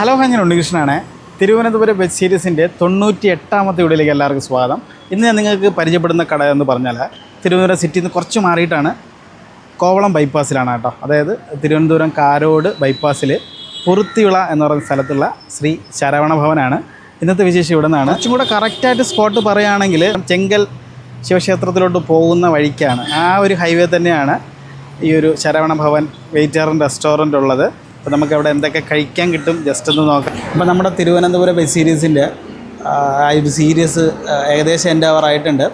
Hello ഞാൻ ഉണ്ണികൃഷ്ണനാണ്. Thiruvananthapuram web സീരീസിന്റെ തൊണ്ണൂറ്റി എട്ടാമത്തെ വീഡിയോയിലേക്ക് എല്ലാവർക്കും സ്വാഗതം. ഇന്ന് ഞാൻ നിങ്ങൾക്ക് പരിചയപ്പെടുന്ന കട എന്ന് പറഞ്ഞാൽ തിരുവനന്തപുരം സിറ്റിയിൽ നിന്ന് കുറച്ച് മാറിയിട്ടാണ് കോവളം ബൈപ്പാസിലാണ് കേട്ടോ. അതായത് തിരുവനന്തപുരം കാരോട് ബൈപ്പാസിൽ പുറത്തിവിള എന്ന് പറയുന്ന സ്ഥലത്തുള്ള ശ്രീ ശരവണ ഭവനാണ്. ഇന്നത്തെ വിശേഷം ഇവിടെ നിന്നാണ് കുറച്ചും കൂടെ കറക്റ്റായിട്ട് സ്പോട്ട് പറയുകയാണെങ്കിൽ ചെങ്കൽ ശിവക്ഷേത്രത്തിലോട്ട് പോകുന്ന വഴിക്കാണ്. ആ ഒരു ഹൈവേ തന്നെയാണ് ഈ ഒരു ശരവണ ഭവൻ വെയിറ്റർ റെസ്റ്റോറന്റ് ഉള്ളത്. അപ്പോൾ നമുക്ക് അവിടെ എന്തൊക്കെ കഴിക്കാൻ കിട്ടും ജസ്റ്റ് ഒന്ന് നോക്കാം. അപ്പോൾ നമ്മുടെ തിരുവനന്തപുരം വെബ് സീരീസിന്റെ സീരീസ് ഏകദേശം എന്റെ അവർ ആയിട്ടുണ്ട്.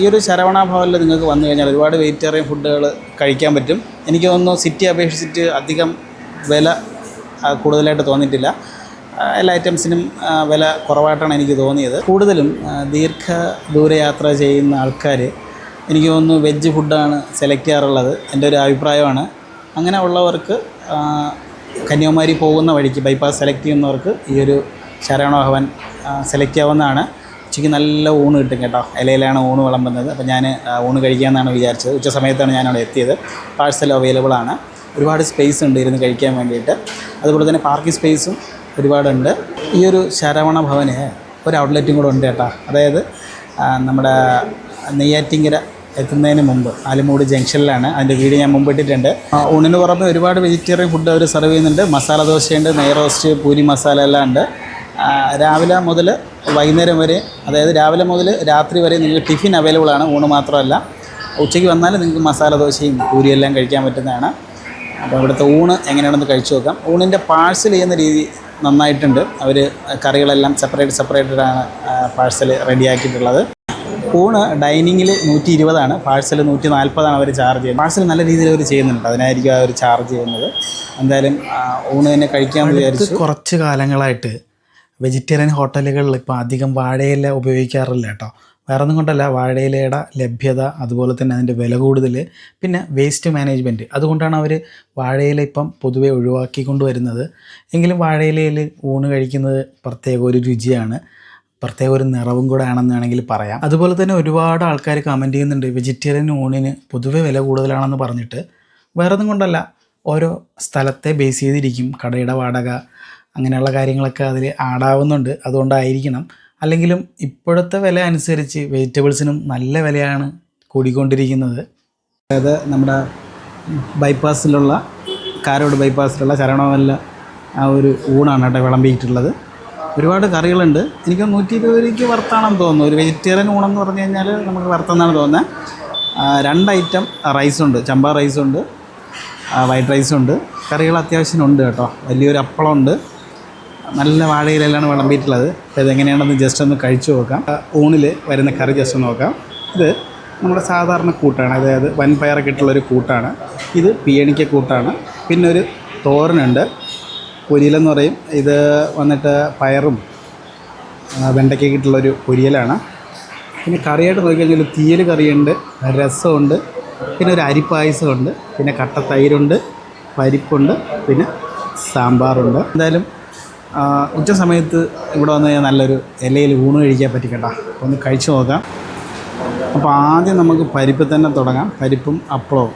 ഈ ഒരു ശരവണ ഭവനിൽ നിങ്ങൾക്ക് വന്നു കഴിഞ്ഞാൽ ഒരുപാട് വെജിറ്റേറിയൻ ഫുഡുകൾ കഴിക്കാൻ പറ്റും. എനിക്ക് തോന്നുന്നു സിറ്റി അപേക്ഷിച്ചിട്ട് അധികം വില കൂടുതലായിട്ട് തോന്നിയിട്ടില്ല. എല്ലാ ഐറ്റംസിനും വില കുറവായിട്ടാണ് എനിക്ക് തോന്നിയത്. കൂടുതലും ദീർഘ ദൂരയാത്ര ചെയ്യുന്ന ആൾക്കാർ എനിക്ക് തോന്നുന്നു വെജ് ഫുഡാണ് സെലക്ട് ചെയ്യാറുള്ളത്. എന്റെ ഒരു അഭിപ്രായമാണ്. അങ്ങനെ ഉള്ളവർക്ക് കന്യാകുമാരി പോകുന്ന വഴിക്ക് ബൈപ്പാസ് സെലക്ട് ചെയ്യുന്നവർക്ക് ഈ ഒരു ശരവണ ഭവൻ സെലക്ട് ചെയ്യാവുന്നതാണ്. ഉച്ചയ്ക്ക് നല്ല ഊണ് കിട്ടും കേട്ടോ. ഇലയിലാണ് ഊണ് വിളമ്പുന്നത്. അപ്പോൾ ഞാൻ ഊണ് കഴിക്കാമെന്നാണ് വിചാരിച്ചത്. ഉച്ച സമയത്താണ് ഞാൻ അവിടെ എത്തിയത്. പാഴ്സൽ അവൈലബിൾ ആണ്. ഒരുപാട് സ്പേസ് ഉണ്ട് ഇരുന്ന് കഴിക്കാൻ വേണ്ടിയിട്ട്. അതുപോലെ തന്നെ പാർക്കിംഗ് സ്പേസും ഒരുപാടുണ്ട്. ഈ ഒരു ശരവണ ഭവന് ഒരു ഔട്ട്ലെറ്റും കൂടെ ഉണ്ട് കേട്ടോ. അതായത് നമ്മുടെ നെയ്യാറ്റിങ്കര എത്തുന്നതിന് മുമ്പ് ആലമൂട് ജംഗ്ഷനിലാണ്. അതിന്റെ വീട് ഞാൻ മുമ്പ് ഇട്ടിട്ടുണ്ട്. ആ, ഊണിന് പുറമെ ഒരുപാട് വെജിറ്റേറിയൻ ഫുഡ് അവർ സെർവ് ചെയ്യുന്നുണ്ട്. മസാല ദോശയുണ്ട് നെയ് റോസ്റ്റ് പൂരി മസാല എല്ലാം ഉണ്ട്. രാവിലെ മുതൽ വൈകുന്നേരം വരെ അതായത് രാവിലെ മുതൽ രാത്രി വരെ നിങ്ങൾക്ക് ടിഫിൻ അവൈലബിൾ ആണ്. ഊണ് മാത്രമല്ല. ഉച്ചയ്ക്ക് വന്നാൽ നിങ്ങൾക്ക് മസാല ദോശയും പൂരിയെല്ലാം കഴിക്കാൻ പറ്റുന്നതാണ്. അപ്പോൾ ഇവിടുത്തെ ഊണ് എങ്ങനെയാണെന്ന് കഴിച്ചു നോക്കാം. ഊണിന്റെ പാഴ്സൽ ചെയ്യുന്ന രീതി നന്നായിട്ടുണ്ട്. അവർ കറികളെല്ലാം സെപ്പറേറ്റ് സെപ്പറേറ്റഡാണ് പാഴ്സൽ റെഡിയാക്കിയിട്ടുള്ളത് ഊണ് ഡൈനിങ്ങിൽ നൂറ്റി ഇരുപതാണ് പാഴ്സൽ നൂറ്റി നാൽപ്പതാണ് അവർ ചാർജ് ചെയ്യുന്നത്. പാഴ്സൽ നല്ല രീതിയിൽ അവർ ചെയ്യുന്നുണ്ട്. അതിനായിരിക്കും അവർ ചാർജ് ചെയ്യുന്നത്. എന്തായാലും ഊണ് തന്നെ കഴിക്കാൻ വിചാരിച്ചു. കുറച്ച് കാലങ്ങളായിട്ട് വെജിറ്റേറിയൻ ഹോട്ടലുകളിൽ ഇപ്പോൾ അധികം വാഴയില ഉപയോഗിക്കാറില്ല കേട്ടോ. വേറെ ഒന്നും കൊണ്ടല്ല വാഴയിലയുടെ ലഭ്യത അതുപോലെ തന്നെ അതിന്റെ വില കൂടുതൽ പിന്നെ വേസ്റ്റ് മാനേജ്മെന്റ്. അതുകൊണ്ടാണ് അവർ വാഴയില ഇപ്പം പൊതുവെ ഒഴിവാക്കിക്കൊണ്ട് വരുന്നത് എങ്കിലും വാഴയിലയിൽ ഊണ് കഴിക്കുന്നത് പ്രത്യേക ഒരു രുചിയാണ്. പ്രത്യേക ഒരു നിറവും കൂടെ ആണെന്ന് വേണമെങ്കിൽ പറയാം. അതുപോലെ തന്നെ ഒരുപാട് ആൾക്കാർ കമന്റ് ചെയ്യുന്നുണ്ട് വെജിറ്റേറിയൻ ഊണിന് പൊതുവെ വില കൂടുതലാണെന്ന് പറഞ്ഞിട്ട്. വേറെ ഒന്നും കൊണ്ടല്ല ഓരോ സ്ഥലത്തെ ബേസ് ചെയ്തിരിക്കും കടയുടെ വാടക അങ്ങനെയുള്ള കാര്യങ്ങളൊക്കെ അതിൽ ആടാവുന്നുണ്ട് അതുകൊണ്ടായിരിക്കണം. അല്ലെങ്കിലും ഇപ്പോഴത്തെ വില അനുസരിച്ച് വെജിറ്റബിൾസിനും നല്ല വിലയാണ് കൂടിക്കൊണ്ടിരിക്കുന്നത്. അതായത് നമ്മുടെ ബൈപ്പാസിലുള്ള കാരോട് ബൈപ്പാസിലുള്ള ശരണമല്ല ആ ഒരു ഊണാണ് കേട്ടോ വിളമ്പിയിട്ടുള്ളത്. ഒരുപാട് കറികളുണ്ട്. എനിക്ക് നൂറ്റി ഇരുപത് രൂപയ്ക്ക് വറുത്താണെന്ന് തോന്നുന്നു. ഒരു വെജിറ്റേറിയൻ ഊണെന്ന് പറഞ്ഞു കഴിഞ്ഞാൽ നമുക്ക് വറുത്തെന്നാണ് തോന്നുന്നത് രണ്ട് ഐറ്റം റൈസുണ്ട് ചമ്പ റൈസുണ്ട് വൈറ്റ് റൈസുണ്ട് കറികൾ അത്യാവശ്യം ഉണ്ട് കേട്ടോ. വലിയൊരു അപ്പളമുണ്ട്. നല്ല വാഴയിലെല്ലാം വിളമ്പിയിട്ടുള്ളത്. അപ്പോൾ ഇതെങ്ങനെയാണെന്ന് ജസ്റ്റ് ഒന്ന് കഴിച്ചു നോക്കാം. ഊണിൽ വരുന്ന കറി ജസ്റ്റ് നോക്കാം. ഇത് നമ്മുടെ സാധാരണ കൂട്ടാണ്. അതായത് വൻപയറൊക്കെ ഇട്ടുള്ളൊരു കൂട്ടാണ്. ഇത് പിയണിക്ക കൂട്ടാണ്. പിന്നെ ഒരു തോരനുണ്ട്. പൊരിയലെന്ന് പറയും. ഇത് വന്നിട്ട് പയറും വെണ്ടയ്ക്കൊക്കെ ഇട്ടുള്ളൊരു പൊരിയലാണ്. പിന്നെ കറിയായിട്ട് നോക്കിക്കഴിഞ്ഞാൽ തീയൽ കറിയുണ്ട് രസമുണ്ട് പിന്നെ ഒരു അരിപ്പായസമുണ്ട് പിന്നെ കട്ട തൈരുണ്ട് പരിപ്പുണ്ട് പിന്നെ സാമ്പാറുണ്ട്. എന്തായാലും ഉച്ച സമയത്ത് ഇവിടെ വന്ന് കഴിഞ്ഞാൽ നല്ലൊരു ഇലയിൽ ഊണ് കഴിക്കാൻ പറ്റി കേട്ടോ. ഒന്ന് കഴിച്ചു നോക്കാം. അപ്പോൾ ആദ്യം നമുക്ക് പരിപ്പ് തന്നെ തുടങ്ങാം. പരിപ്പും അപ്പളവും.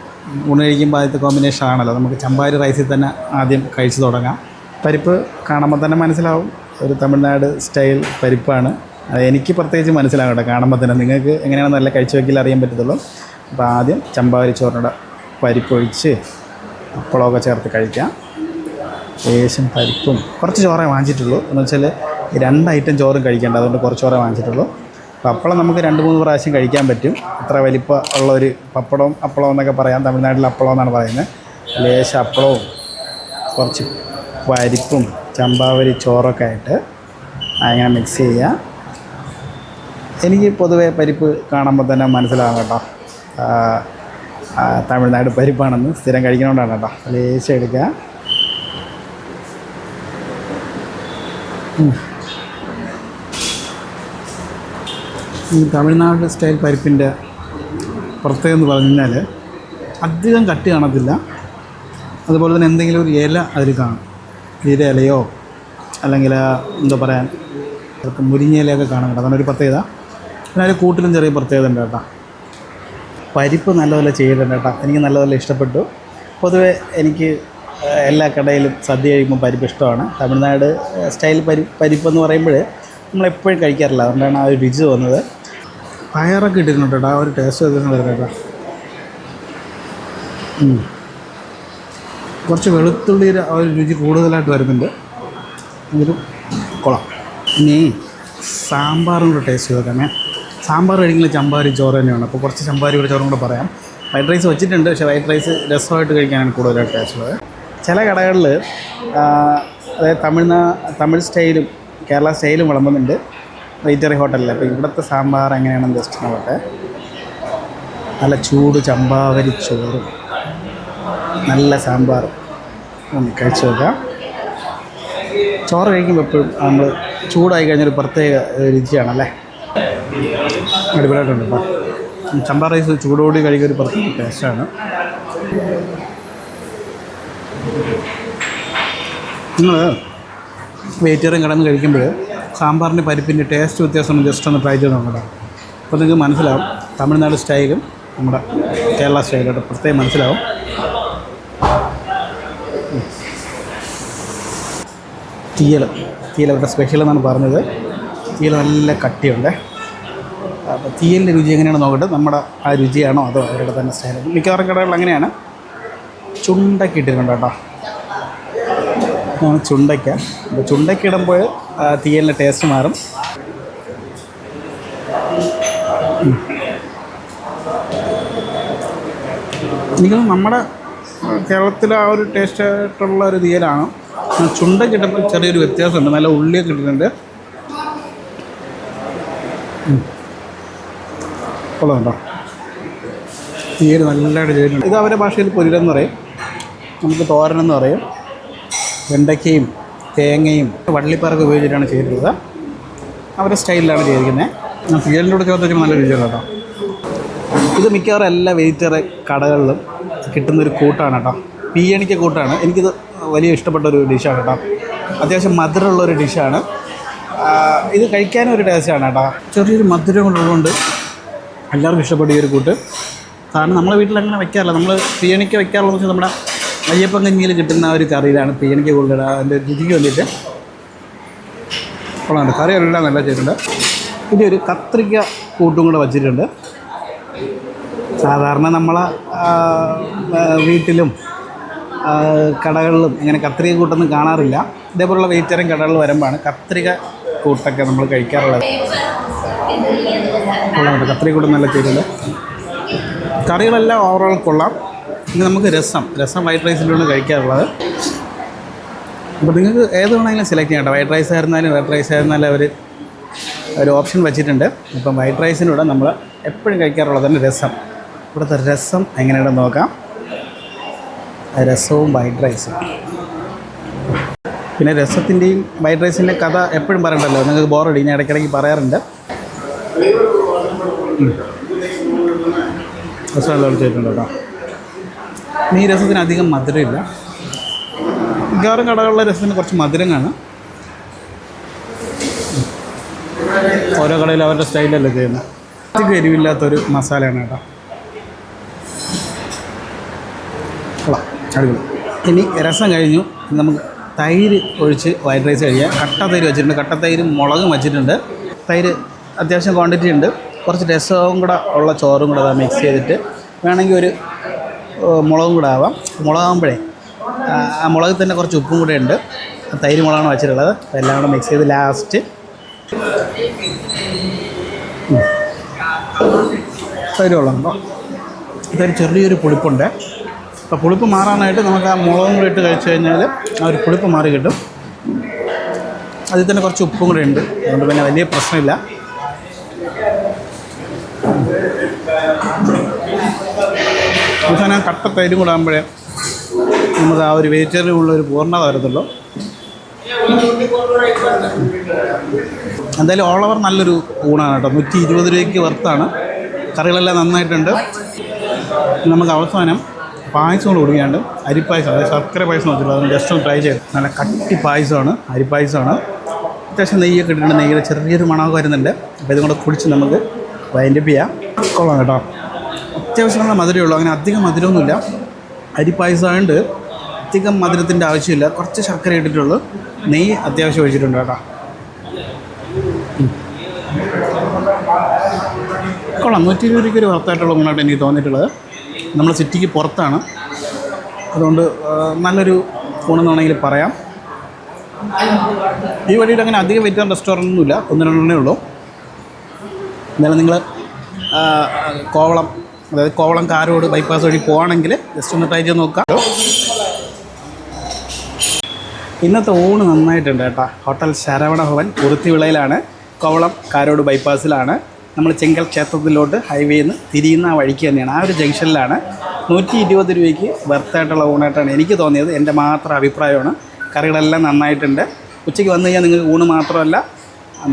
ഊണ് കഴിക്കുമ്പോൾ ആദ്യത്തെ കോമ്പിനേഷൻ ആണല്ലോ. നമുക്ക് ചമ്പാരി റൈസിൽ തന്നെ ആദ്യം കഴിച്ചു തുടങ്ങാം. പരിപ്പ് കാണുമ്പോൾ തന്നെ മനസ്സിലാവും. ഒരു തമിഴ്നാട് സ്റ്റൈൽ പരിപ്പാണ്. എനിക്ക് പ്രത്യേകിച്ച് മനസ്സിലാകട്ടെ കേട്ടോ കാണുമ്പോൾ തന്നെ. നിങ്ങൾക്ക് എങ്ങനെയാണ് നല്ല കഴിച്ചു വെക്കിൽ അറിയാൻ പറ്റത്തുള്ളൂ. അപ്പോൾ ആദ്യം ചമ്പാരി പരിപ്പ് പരിപ്പൊഴിച്ച് അപ്പളമൊക്കെ ചേർത്ത് കഴിക്കാം. ലേശം പരിപ്പും കുറച്ച് ചോറേ വാങ്ങിച്ചിട്ടുള്ളൂ. എന്ന് വെച്ചാൽ രണ്ട് ഐറ്റം ചോറും കഴിക്കേണ്ട. അതുകൊണ്ട് കുറച്ച് ചോറേ വാങ്ങിച്ചിട്ടുള്ളൂ. പപ്പടം നമുക്ക് രണ്ട് മൂന്ന് പ്രാവശ്യം കഴിക്കാൻ പറ്റും. ഇത്ര വലിപ്പം ഉള്ള ഒരു പപ്പടവും അപ്പളവും എന്നൊക്കെ പറയാം. തമിഴ്നാട്ടിൽ അപ്പളം എന്നാണ് പറയുന്നത്. ലേശം അപ്പളവും കുറച്ച് പരിപ്പും ചമ്പാവരി ചോറൊക്കെ ആയിട്ട് അങ്ങനെ മിക്സ് ചെയ്യുക എനിക്ക് പൊതുവേ പരിപ്പ് കാണുമ്പോൾ തന്നെ മനസ്സിലാകും കേട്ടോ. തമിഴ്നാട് പരിപ്പാണെന്ന് സ്ഥിരം കഴിക്കണോണ്ടാണ് കേട്ടോ. ലേശം എടുക്കുക. ഈ തമിഴ്നാട് സ്റ്റൈൽ പരിപ്പിന്റെ പ്രത്യേകത എന്ന് പറഞ്ഞു കഴിഞ്ഞാൽ അധികം കട്ടി കാണത്തില്ല. അതുപോലെ തന്നെ എന്തെങ്കിലും ഒരു ഇല അതിൽ കാണും. ഇലയോ അല്ലെങ്കിൽ എന്താ പറയാൻ ചിലപ്പോൾ ഇലയൊക്കെ കാണും കേട്ടോ. അതാണ് ഒരു പ്രത്യേകത. പിന്നെ അതിൽ കൂട്ടിലും ചെറിയ പ്രത്യേകത ഉണ്ട് കേട്ടോ. പരിപ്പ് നല്ലപോലെ ചെയ്തിട്ടുണ്ട് കേട്ടോ. എനിക്ക് നല്ലപോലെ ഇഷ്ടപ്പെട്ടു. പൊതുവെ എനിക്ക് എല്ലാ കടയിലും സദ്യ കഴിക്കുമ്പോൾ പരിപ്പ് ഇഷ്ടമാണ്. തമിഴ്നാട് സ്റ്റൈൽ പരി പരിപ്പ് എന്ന് പറയുമ്പോൾ നമ്മളെപ്പോഴും കഴിക്കാറില്ല. അതുകൊണ്ടാണ് ആ ഒരു രുചി തോന്നുന്നത്. പയറൊക്കെ ഇട്ടിരുന്നുണ്ട് കേട്ടോ. ആ ഒരു ടേസ്റ്റ് വരുന്നത് കേട്ടോ. കുറച്ച് വെളുത്തുള്ളിയുടെ ഒരു രുചി കൂടുതലായിട്ട് വരുന്നുണ്ട്. എങ്കിലും കുളം ഇനി സാമ്പാറും കൂടെ ടേസ്റ്റ് നോക്കാമേ സാമ്പാർ കഴിക്കുന്നത് ചമ്പാരി ചോറ് തന്നെയാണ്. അപ്പോൾ കുറച്ച് ചമ്പാരി കൂടെ ചോറും കൂടെ പറയാം. വൈറ്റ് റൈസ് വെച്ചിട്ടുണ്ട്. പക്ഷേ വൈറ്റ് റൈസ് രസമായിട്ട് കഴിക്കാനാണ് കൂടുതലായിട്ട് ടേസ്റ്റ് ഉള്ളത്. ചില കടകളിൽ അതായത് തമിഴ്നാ തമിഴ് സ്റ്റൈലും കേരള സ്റ്റൈലും വിളമ്പുന്നുണ്ട്. വെജിറ്ററി ഹോട്ടലിൽ അപ്പോൾ ഇവിടുത്തെ സാമ്പാർ എങ്ങനെയാണെന്ന് ജസ്റ്റ് നോക്കട്ടെ. നല്ല ചൂട് ചമ്പാവരി ചോറും. നല്ല സാമ്പാർ. ഒന്ന് കഴിച്ചു നോക്കാം. ചോറ് കഴിക്കുമ്പോൾ എപ്പോഴും നമ്മൾ ചൂടായി കഴിഞ്ഞൊരു പ്രത്യേക രുചിയാണല്ലേ? അടിപൊളിയായിട്ടുണ്ട് കേട്ടോ ചമ്പാ റൈസ് ചൂടോടി കഴിക്കുന്ന ഒരു പ്രത്യേക ടേസ്റ്റാണ് നിങ്ങൾ വെജിറ്റേറിയൻ കിടന്ന് കഴിക്കുമ്പോൾ സാമ്പാറിന്റെ പരിപ്പിന്റെ ടേസ്റ്റ് വ്യത്യാസം ജസ്റ്റ് ഒന്ന് ട്രൈ ചെയ്ത് നോക്കണം അപ്പോൾ നിങ്ങൾക്ക് മനസ്സിലാവും തമിഴ്നാട് സ്റ്റൈലും നമ്മുടെ കേരള സ്റ്റൈലും പ്രത്യേകം മനസ്സിലാവും. തീയൽ തീയൽ അവരുടെ സ്പെഷ്യൽ എന്നാണ് പറഞ്ഞത്. തീയൽ നല്ല കട്ടിയുണ്ട്. അപ്പോൾ തീയലിന്റെ രുചി എങ്ങനെയാണ് നോക്കട്ടെ. നമ്മുടെ ആ രുചിയാണോ അതോ അവരുടെ തന്നെ സ്റ്റൈൽ മിക്കവാറും കടകളിൽ അങ്ങനെയാണ്. ചുണ്ടയ്ക്ക് ഇട്ടിട്ടുണ്ട് കേട്ടോ. ചുണ്ടയ്ക്ക. അപ്പോൾ ചുണ്ടയ്ക്ക് ഇടുമ്പോൾ തീയലിന്റെ ടേസ്റ്റ് മാറും. എനിക്ക് നമ്മുടെ കേരളത്തിലെ ആ ഒരു ടേസ്റ്റായിട്ടുള്ള ഒരു തീയലാണ്. ചുണ്ടയ്ക്ക് കിട്ടുമ്പോൾ ചെറിയൊരു വ്യത്യാസമുണ്ട്. നല്ല ഉള്ളിയൊക്കെ ഇട്ടിട്ടുണ്ട്. കൊള്ളുന്നുണ്ടോ കൊള്ളാം തീയൽ നല്ലതായിട്ട് ചെയ്തിട്ടുണ്ട്. ഇത് അവരുടെ ഭാഷയിൽ പൊരിലെന്ന് പറയും. നമുക്ക് തോരനെന്ന് പറയും. വെണ്ടയ്ക്കയും തേങ്ങയും വള്ളിപ്പറൊക്കെ ഉപയോഗിച്ചിട്ടാണ് ചെയ്തിട്ടുള്ളത്. അവരുടെ സ്റ്റൈലിലാണ് ചെയ്തിരിക്കുന്നത്. തീയലിന്റെ കൂടെ ചേർത്ത് നല്ല രുചിയാണ് കേട്ടോ. ഇത് മിക്കവാറും എല്ലാ വെജിറ്ററി കടകളിലും കിട്ടുന്നൊരു കൂട്ടാണ് കേട്ടോ. പീയണിക്ക കൂട്ടാണ്. എനിക്കിത് വലിയ ഇഷ്ടപ്പെട്ട ഒരു ഡിഷാണ് കേട്ടോ. അത്യാവശ്യം മധുരമുള്ള ഒരു ഡിഷാണ്. ഇത് കഴിക്കാനും ഒരു ടേസ്റ്റാണ് കേട്ടോ. ചെറിയൊരു മധുരം കൊണ്ടുള്ളതുകൊണ്ട് എല്ലാവർക്കും ഇഷ്ടപ്പെട്ട ഈ ഒരു കൂട്ട്. കാരണം നമ്മളെ വീട്ടിൽ അങ്ങനെ വെക്കാറില്ല. നമ്മൾ പീയണിക്ക വെക്കാറുള്ളത് വെച്ചാൽ നമ്മുടെ അയ്യപ്പൻ കഞ്ഞിയിൽ കിട്ടുന്ന ഒരു കറിയിലാണ് പീയണിക്ക കൂടുതൽ അതിന്റെ രുചിക്ക് വേണ്ടിയിട്ട്. കൊള്ളാണ്ട് കറി എല്ലാം നല്ല ചെയ്തിട്ടുണ്ട് പിന്നെ ഒരു കത്രിക്ക കൂട്ടും കൂടെ വച്ചിട്ടുണ്ട്. സാധാരണ നമ്മളെ വീട്ടിലും കടകളിലും ഇങ്ങനെ കത്രിക കൂട്ടൊന്നും കാണാറില്ല. ഇതേപോലുള്ള വെജിറ്റേറിയൻ കടകളിൽ വരുമ്പോഴാണ് കത്രിക കൂട്ടൊക്കെ നമ്മൾ കഴിക്കാറുള്ളത്. കൊള്ളാം കത്രിക കൂട്ടം നല്ല ചേരുന്നത് കറികളെല്ലാം ഓവറോൾ കൊള്ളാം. ഇനി നമുക്ക് രസം. രസം വൈറ്റ് റൈസിലാണ് കഴിക്കാറുള്ളത്. അപ്പോൾ നിങ്ങൾക്ക് ഏത് വേണമെങ്കിലും സെലക്ട് ചെയ്യാം വൈറ്റ് റൈസ് ആയിരുന്നാലും റെഡ് റൈസ് ആയിരുന്നാലും അവർ ഒരു ഓപ്ഷൻ വെച്ചിട്ടുണ്ട്. ഇപ്പം വൈറ്റ് റൈസിനൂടെ നമ്മൾ എപ്പോഴും കഴിക്കാറുള്ളത് തന്നെ രസം. ഇവിടുത്തെ രസം എങ്ങനെയാണെന്ന് നോക്കാം. രസവും വൈറ്റ് റൈസും പിന്നെ രസത്തിന്റെയും വൈറ്റ് റൈസിന്റെ കഥ എപ്പോഴും പറയണ്ടല്ലോ? നിങ്ങൾക്ക് ബോറടി ഞാൻ ഇടയ്ക്കിടയ്ക്ക് പറയാറുണ്ട്. രസം എല്ലാം ചെയ്തിട്ടുണ്ട് കേട്ടോ. ഈ രസത്തിന് അധികം മധുരമില്ല മിക്കവാറും കടകളിലെ രസത്തിന് കുറച്ച് മധുരം കാണാം. ഓരോ കടയിലും അവരുടെ സ്റ്റൈലല്ലേ ചെയ്യുന്നത്. അധികം എരിവില്ലാത്തൊരു മസാലയാണ് കേട്ടോ കൊള്ളാം അടിപൊളി ഇനി രസം കഴിഞ്ഞു. നമുക്ക് തൈര് ഒഴിച്ച് വൈറ്റ് റൈസ് കഴിക്കാം. കട്ട തൈര് വെച്ചിട്ടുണ്ട്. കട്ട തൈരും മുളകും വെച്ചിട്ടുണ്ട്. തൈര് അത്യാവശ്യം ക്വാണ്ടിറ്റി ഉണ്ട്. കുറച്ച് രസവും കൂടെ ഉള്ള ചോറും കൂടെ അതാ മിക്സ് ചെയ്തിട്ട് വേണമെങ്കിൽ ഒരു മുളകും കൂടെ ആവാം. മുളകാകുമ്പോഴേ ആ, മുളകിൽ തന്നെ കുറച്ച് ഉപ്പും കൂടെ ഉണ്ട്. തൈര് മുളകാണ് വെച്ചിട്ടുള്ളത്. എല്ലാം കൂടെ മിക്സ് ചെയ്ത് ലാസ്റ്റ് തൈര് വെള്ളം ഉണ്ടോ ഇതൊരു ചെറിയൊരു പുളിപ്പുണ്ട്. അപ്പോൾ പുളിപ്പ് മാറാനായിട്ട് നമുക്ക് ആ മുളകും കൂടി ഇട്ട് കഴിച്ചു കഴിഞ്ഞാൽ ആ ഒരു പുളിപ്പ് മാറി കിട്ടും. അതിൽ തന്നെ കുറച്ച് ഉപ്പും കൂടെ ഉണ്ട്. അതുകൊണ്ട് പിന്നെ വലിയ പ്രശ്നമില്ല. അവസാനം കട്ട തൈരും കൂടെ ആകുമ്പോഴേ നമുക്ക് ആ ഒരു വെജിറ്റേറിയൻ ഉള്ള ഒരു പൂർണത വരത്തുള്ളൂ. എന്തായാലും ഓൾ ഓവർ നല്ലൊരു ഊണാണ് കേട്ടോ. നൂറ്റി ഇരുപത് രൂപയ്ക്ക് വർത്താണ് കറികളെല്ലാം നന്നായിട്ടുണ്ട്. നമുക്ക് അവസാനം പായസം കൂടെ കുടിക്കാണ്ട് അരിപ്പായസം അതായത് ശർക്കര പായസം വെച്ചിട്ടുള്ളത് ജസ്റ്റ് ഒന്ന് ട്രൈ ചെയ്ത് നല്ല കട്ടി പായസമാണ് അരിപ്പായസമാണ്. അത്യാവശ്യം നെയ്യൊക്കെ ഇട്ടിട്ടുണ്ട് നെയ്യിൽ ചെറിയൊരു മണമൊക്കെ വരുന്നുണ്ട്. അപ്പോൾ ഇതും കൂടെ കുടിച്ച് നമുക്ക് വൈൻഡപ്പ് ചെയ്യാം. കൊള്ളാം കേട്ടോ. അത്യാവശ്യം നല്ല മധുരമേ ഉള്ളൂ അങ്ങനെ അധികം മധുരമൊന്നുമില്ല. അരിപ്പായസമായതുകൊണ്ട് അധികം മധുരത്തിന്റെ ആവശ്യമില്ല കുറച്ച് ശർക്കര ഇട്ടിട്ടുള്ളൂ. നെയ്യ് അത്യാവശ്യം ഒഴിച്ചിട്ടുണ്ട് കേട്ടോ. കൊള്ളാം നൂറ്റി ഇരുപത് രൂപയ്ക്ക് ഒരു വർത്തായിട്ടുള്ള ഗുണമായിട്ട് എനിക്ക് തോന്നിയിട്ടുള്ളത്. നമ്മൾ സിറ്റിക്ക് പുറത്താണ്. അതുകൊണ്ട് നല്ലൊരു ഫോണെന്നാണെങ്കിൽ പറയാം. ഈ വഴിയുടെ അങ്ങനെ അധികം വെയിറ്റ് റെസ്റ്റോറന്റ് ഒന്നുമില്ല ഒന്ന് രണ്ടെണ്ണേ ഉള്ളൂ. എന്നാലും നിങ്ങൾ കോവളം അതായത് കോവളം കാരോട് ബൈപ്പാസ് വഴി പോവാണെങ്കിൽ ജസ്റ്റ് ഒന്ന് ട്രൈ ചെയ്ത് നോക്കാം. ഇന്നത്തെ ഊണ് നന്നായിട്ടുണ്ട് കേട്ടോ. ഹോട്ടൽ ശരവണ ഭവൻ കുറുത്തിവിളയിലാണ് കോവളം കാരോട് ബൈപ്പാസിലാണ് നമ്മൾ ചെങ്കൽ ക്ഷേത്രത്തിലോട്ട് ഹൈവേയിൽ നിന്ന് തിരിയുന്ന ആ വഴിക്ക് തന്നെയാണ്. ആ ഒരു ജംഗ്ഷനിലാണ് നൂറ്റി ഇരുപത് രൂപയ്ക്ക് ബർത്തായിട്ടുള്ള ഊണായിട്ടാണ് എനിക്ക് തോന്നിയത്. എന്റെ മാത്രം അഭിപ്രായമാണ്. കറികളെല്ലാം നന്നായിട്ടുണ്ട്. ഉച്ചയ്ക്ക് വന്നു കഴിഞ്ഞാൽ നിങ്ങൾക്ക് ഊണ് മാത്രമല്ല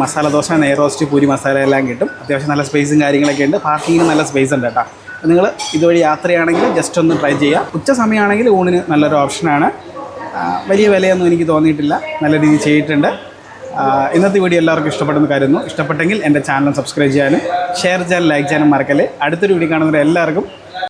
മസാല ദോശ നെയ് റോസ്റ്റ് പൂരി മസാല എല്ലാം കിട്ടും. അത്യാവശ്യം നല്ല സ്പേസും കാര്യങ്ങളൊക്കെ ഉണ്ട്. പാർക്കിങ്ങിന് നല്ല സ്പേസ് ഉണ്ട് കേട്ടോ. നിങ്ങൾ ഇതുവഴി യാത്രയാണെങ്കിൽ ജസ്റ്റ് ഒന്ന് ട്രൈ ചെയ്യുക. ഉച്ച സമയമാണെങ്കിൽ ഊണിന് നല്ലൊരു ഓപ്ഷനാണ് വലിയ വിലയൊന്നും എനിക്ക് തോന്നിയിട്ടില്ല. നല്ല രീതിയിൽ ചെയ്തിട്ടുണ്ട്. ഇന്നത്തെ വീഡിയോ എല്ലാവർക്കും ഇഷ്ടപ്പെടുന്ന കരുതുന്നു ഇഷ്ടപ്പെട്ടെങ്കിൽ എന്റെ ചാനൽ സബ്സ്ക്രൈബ് ചെയ്യാനും ഷെയർ ചെയ്യാനും ലൈക്ക് ചെയ്യാനും മറക്കല്ലേ. അടുത്തൊരു വീഡിയോ കാണുന്നവരെ എല്ലാവർക്കും